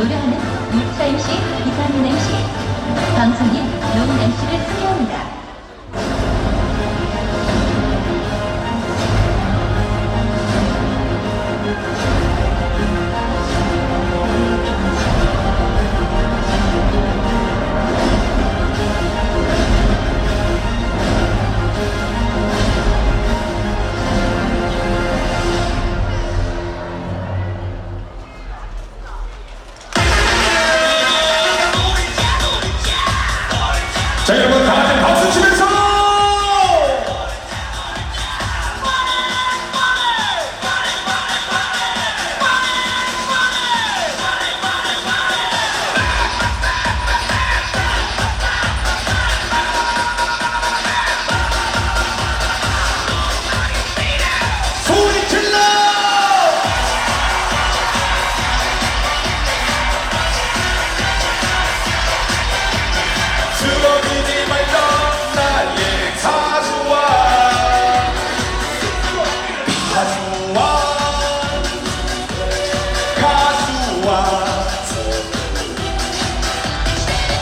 노래하는 울사 MC 이상민 MC 방송인 노은 MC를 소개합니다.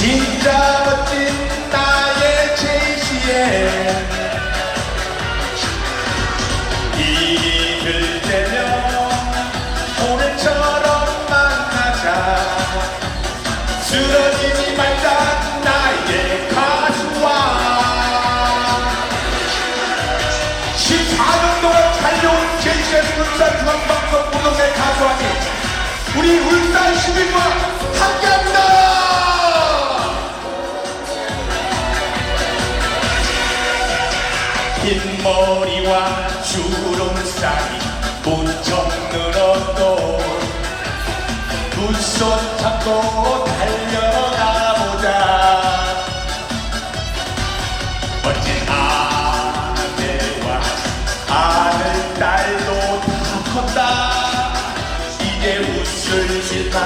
진 흰머리와 주름살이 무척 늘었도 두손 잡고 달려가보자 멋진 아내와. 아들 딸도 다 컸다. 이제 웃을 일만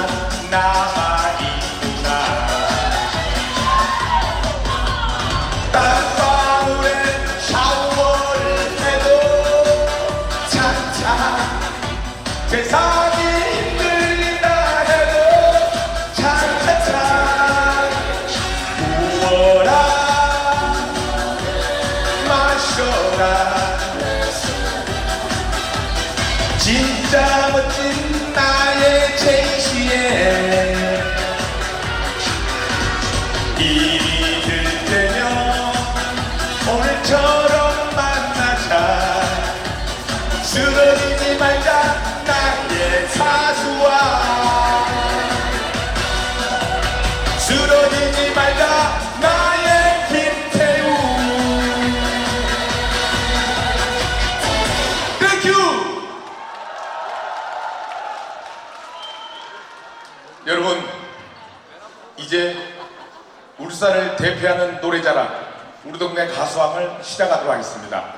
남아 진짜 멋진 나의 제시에 일이 들 때면 오늘처럼 만나자. 쓰러지지 말자 여러분 이제 울산을 대표하는 노래자랑 우리 동네 가수왕을 시작하도록 하겠습니다.